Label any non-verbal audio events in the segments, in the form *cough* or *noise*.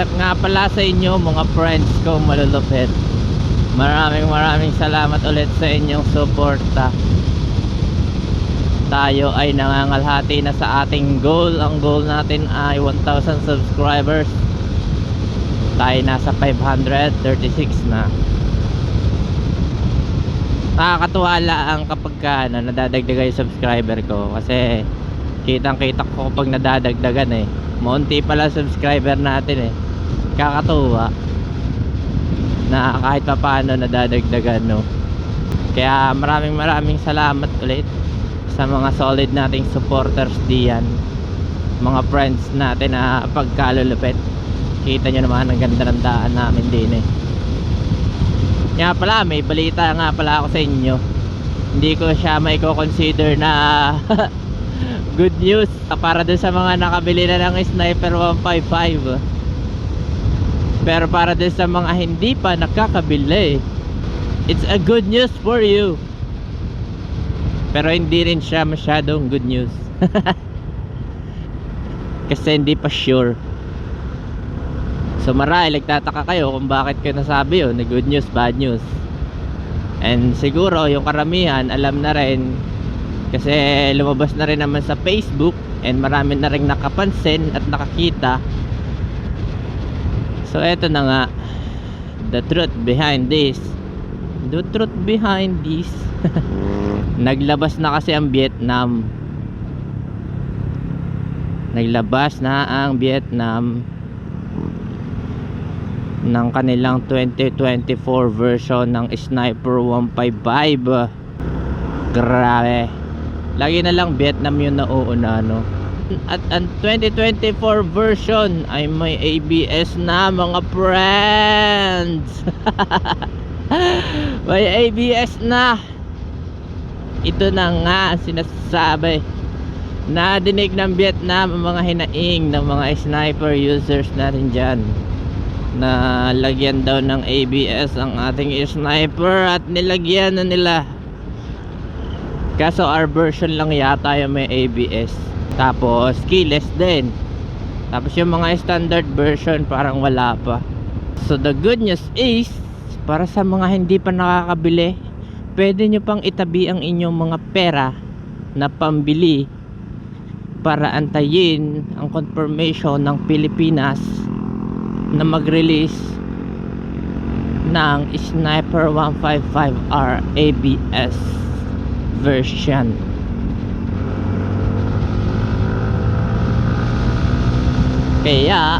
up nga pala sa inyo mga friends ko malulupit. Maraming maraming salamat ulit sa inyong suporta. Tayo ay nangangalhati na sa ating goal. Ang goal natin ay 1,000 subscribers. Tayo nasa 536 na. Nakakatuwa lang kapag ka, ano, nadadagdagan yung subscriber ko kasi kitang kita ko kapag nadadagdagan eh. Maunti pala subscriber natin eh. Kakatuwa na kahit pa paano nadadagdagan no. Kaya maraming maraming salamat ulit sa mga solid nating supporters diyan. Mga friends natin na pagkalulupit. Kita nyo naman ang ganda ng daan namin din eh. Nga pala, may balita nga pala ako sa inyo. Hindi ko siya may consider na *laughs* good news para dun sa mga nakabili na ng Sniper 155. Pero para dun sa mga hindi pa nakakabili, it's a good news for you. Pero hindi rin siya masyadong good news. *laughs* Kasi hindi pa sure. So marahil nagtataka kayo kung bakit ko nasabi yun na good news, bad news. And siguro yung karamihan alam na rin kasi lumabas na rin naman sa Facebook and marami na rin nakapansin at nakakita. So eto na nga the truth behind this. The truth behind this. *laughs* Naglabas na kasi ang Vietnam. Naglabas na ang Vietnam ng kanilang 2024 version ng Sniper 155 grabe lagi na lang Vietnam yung nauuna no at ang 2024 version ay may ABS na mga friends. *laughs* May ABS na. Ito na nga ang sinasabi. Nadinig ng Vietnam ang mga hinaing ng mga sniper users natin dyan. Na lagyan daw ng ABS ang ating sniper at nilagyan na nila kaso our version lang yata yung may ABS tapos keyless din. Tapos yung mga standard version parang wala pa. So the good news is para sa mga hindi pa nakakabili pwede nyo pang itabi ang inyong mga pera na pambili para antayin ang confirmation ng Pilipinas na mag-release ng Sniper 155R ABS version kaya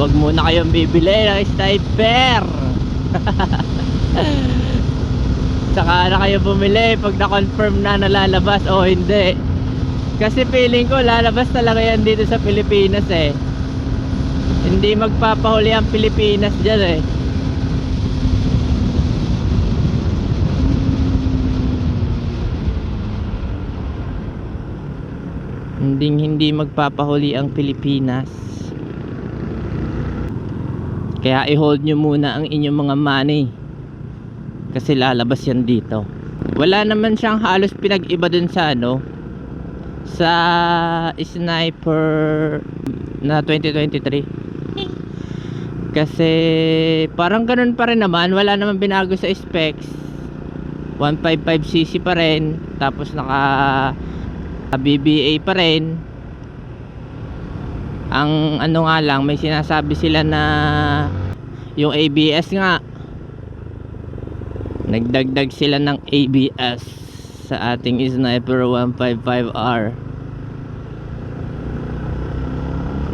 wag muna kayong bibili ng sniper *laughs* saka na kayo bumili pag na-confirm na nalalabas o hindi kasi feeling ko lalabas talaga yan dito sa Pilipinas eh. Hindi magpapahuli ang Pilipinas dyan eh. Hindi hindi magpapahuli ang Pilipinas. Kaya i-hold nyo muna ang inyong mga money. Kasi lalabas yan dito. Wala naman siyang halos pinag-iba dun sa ano, sa sniper na 2023 kasi parang ganun pa rin naman wala naman binago sa specs 155cc pa rin tapos naka BBA pa rin. Ang ano nga lang may sinasabi sila na yung ABS nga nagdagdag sila ng ABS sa ating Sniper 155R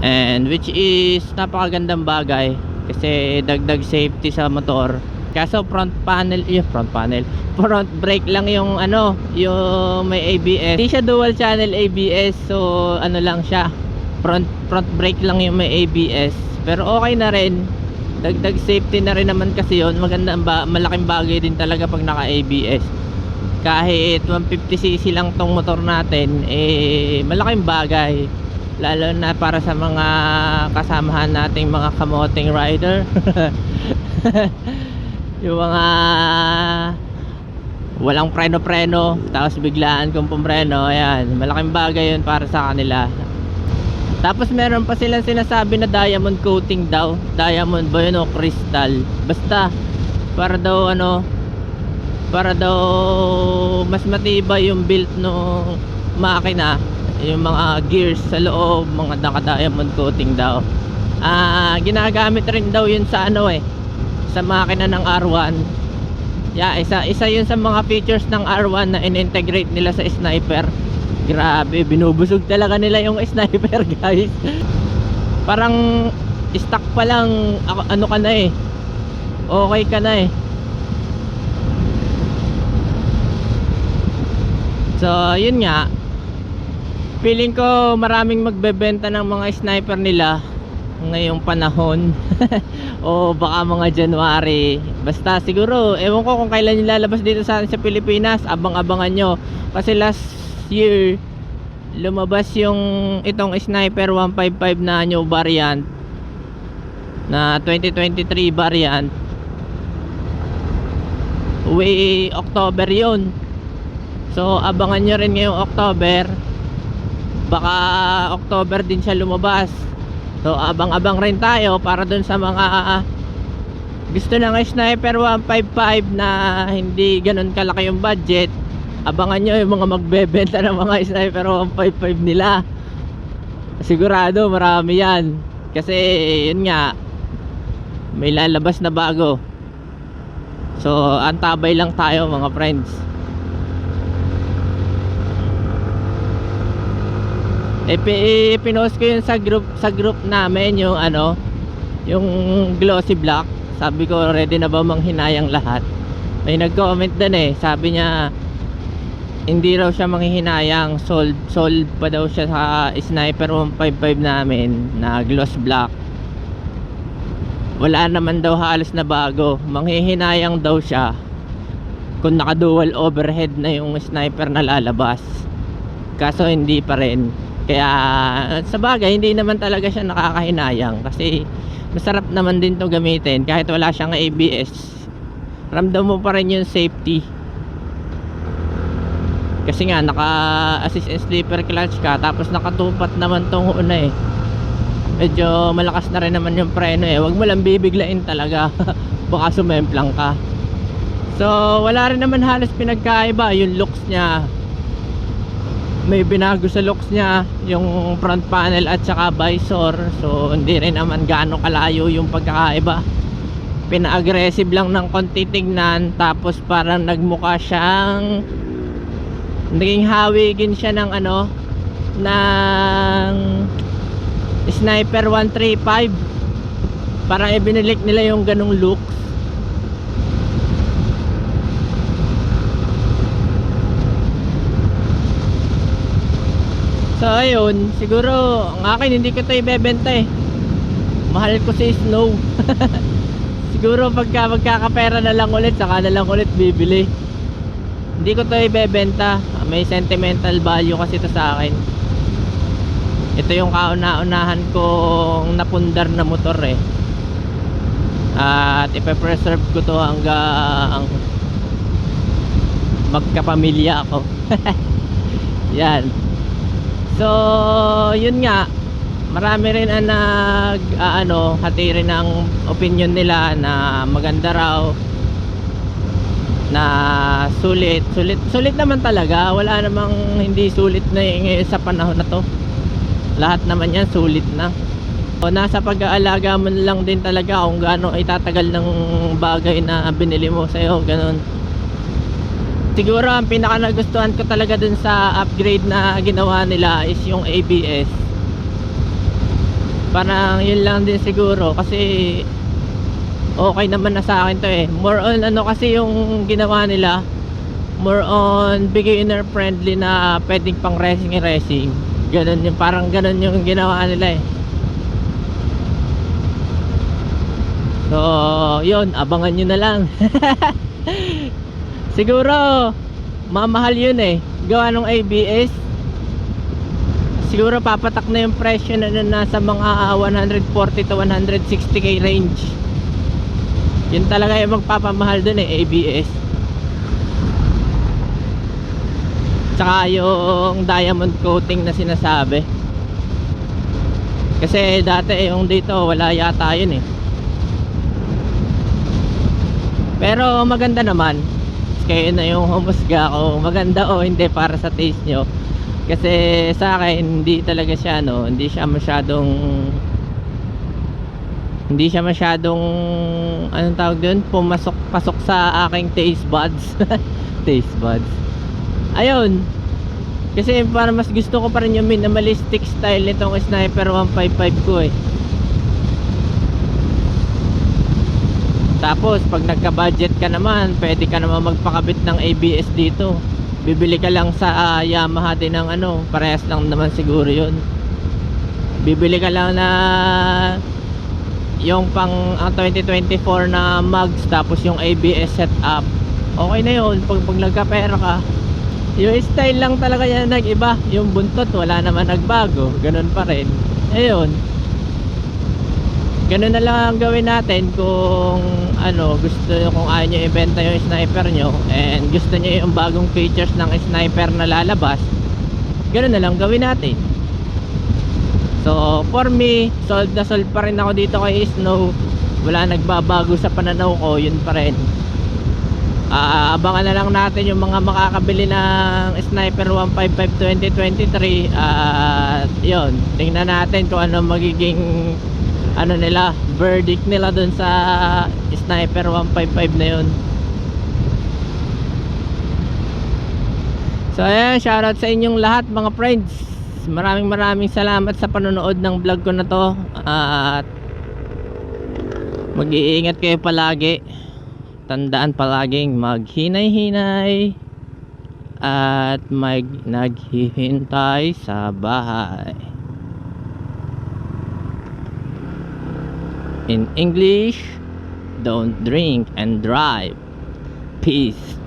and which is napakagandang bagay kasi dagdag safety sa motor. Kaso front panel yung front panel front brake lang yung ano yung may ABS hindi siya dual channel ABS so ano lang siya. Front front brake lang yung may ABS pero okay na rin. Dagdag safety na rin naman kasi yon maganda ba malaking bagay din talaga pag naka ABS kahit 150cc lang tong motor natin eh malaking bagay. Lalo na para sa mga kasamahan nating mga kamoting rider. *laughs* Yung mga walang preno-preno tapos biglaan kung pumpreno ayan malaking bagay yun para sa kanila Tapos meron pa silang sinasabi na diamond coating daw. Diamond ba yun o crystal? Basta para daw ano para daw mas matibay yung build no makina yung mga gears sa loob mga naka diamond coating daw ah ginagamit rin daw yun sa ano eh sa makina ng R1 yeah, isa, isa yun sa mga features ng R1 na in-integrate nila sa sniper. Grabe binubusog talaga nila yung *laughs* sniper guys. Parang stock pa lang ano ka na eh. Okay ka na eh. So, yun nga. Feeling ko maraming magbebenta ng mga sniper nila ngayong panahon. *laughs* o baka mga January. Basta siguro, ewan ko kung kailan yung lalabas dito sa, sa Pilipinas. Abang-abangan nyo. Kasi last year, lumabas yung itong sniper 155 na new variant na 2023 variant way October yun So abangan nyo rin ngayong October Baka October din siya lumabas So abang-abang rin tayo para dun sa mga Gusto ng Sniper 155 na hindi ganun kalaki yung budget Abangan nyo yung mga magbebenta ng mga Sniper 155 nila. Sigurado marami yan. Kasi yun nga May lalabas na bago. So antabay lang tayo mga friends ipinost ko yun sa group sa group namin yung ano yung glossy black. Sabi ko ready na ba manghinayang lahat? May nag-comment din eh. Sabi niya hindi raw siya manghihinayang. Sold sold pa daw siya sa sniper 155 namin na gloss black. Wala naman daw halos na bago. Manghihinayang daw siya kung naka dual overhead na yung sniper na lalabas. Kaso hindi pa rin kaya sa bagay hindi naman talaga siya nakakahinayang kasi masarap naman din to gamitin. Kahit wala siyang ABS ramdam mo pa rin yung safety. Kasi nga naka assist and sleeper clutch ka tapos nakatupat naman tong una eh. Medyo malakas na rin naman yung preno eh. Wag mo lang bibiglain talaga. *laughs* Baka sumemplang ka. So wala rin naman halos pinagkaiba yung looks niya may binago sa looks niya yung front panel at saka visor. So hindi rin naman gaano kalayo yung pagkakaiba. Pina-aggressive lang ng konti tignan tapos parang nagmukha siyang naging hawigin siya ng ano ng sniper 135 parang ibinilik nila yung ganong looks So ayun, siguro ang akin hindi ko 'to ibebenta eh. Mahal ko si Snow. *laughs* siguro pagka magkakapera na lang ulit, saka na lang ulit bibili. Hindi ko 'to ibebenta. May sentimental value kasi ito sa akin. Ito yung kauna-unahan kong napundar na motor eh. At ipe-preserve ko to hanggang magkapamilya ako. *laughs* Yan. So, yun nga. Marami rin ang nag ah, ano, hati rin ng opinion nila na maganda raw na sulit. Sulit sulit naman talaga. Wala namang hindi sulit na y- ngayon sa panahon na to. Lahat naman yan sulit na. O, nasa pag-aalaga mo lang din talaga kung gaano itatagal ng bagay na binili mo sa'yo. Ganun siguro ang pinaka nagustuhan ko talaga dun sa upgrade na ginawa nila is yung ABS parang yun lang din siguro kasi okay naman na sa akin to eh. More on ano kasi yung ginawa nila more on beginner friendly na pwedeng pang racing racing. Ganun yung parang ganun yung ginawa nila eh. So yun abangan nyo na lang *laughs* Siguro mamahal yun eh. Gawa ng ABS. Siguro papatak na yung presyo na, na nasa mga 140 to 160k range. Yun talaga yung magpapamahal dun eh, ABS. Tsaka yung diamond coating na sinasabi. Kasi dati yung dito wala yata yun eh. Pero maganda naman. Kayo na yung humusga ko. Maganda o hindi para sa taste nyo. Kasi sa akin hindi talaga siya no, hindi siya masyadong hindi siya masyadong anong tawag doon pumasok pasok sa aking taste buds. *laughs* Taste buds. Ayun. Kasi para mas gusto ko pa rin yung minimalistic style nitong sniper 155 ko eh tapos pag nagka budget ka naman pwede ka naman magpakabit ng ABS dito. Bibili ka lang sa ah, Yamaha din ng ano parehas lang naman siguro yun. Bibili ka lang na yung pang ang 2024 na mugs tapos yung ABS setup. Okay na yun pag, pag nagkapera ka. Yung style lang talaga yan nag-iba. Yung buntot wala naman nagbago. Ganun pa rin. Ayun ganun na lang ang gawin natin kung ano gusto kung ayaw nyo ibenta yung sniper nyo and gusto nyo yung bagong features ng sniper na lalabas ganun na lang gawin natin So, for me, sold na sold pa rin ako dito kay Snow. Wala nagbabago sa pananaw ko, yun pa rin. Ah, abangan na lang natin yung mga makakabili ng Sniper 155 2023 at yun, tingnan natin kung ano magiging ano nila, verdict nila dun sa Sniper 155 na yun. So ayan, shoutout sa inyong lahat mga friends. Maraming maraming salamat sa panonood ng vlog ko na to. At mag-iingat kayo palagi. Tandaan palaging maghinay-hinay at mag naghihintay sa bahay. In English, don't drink and drive. Peace.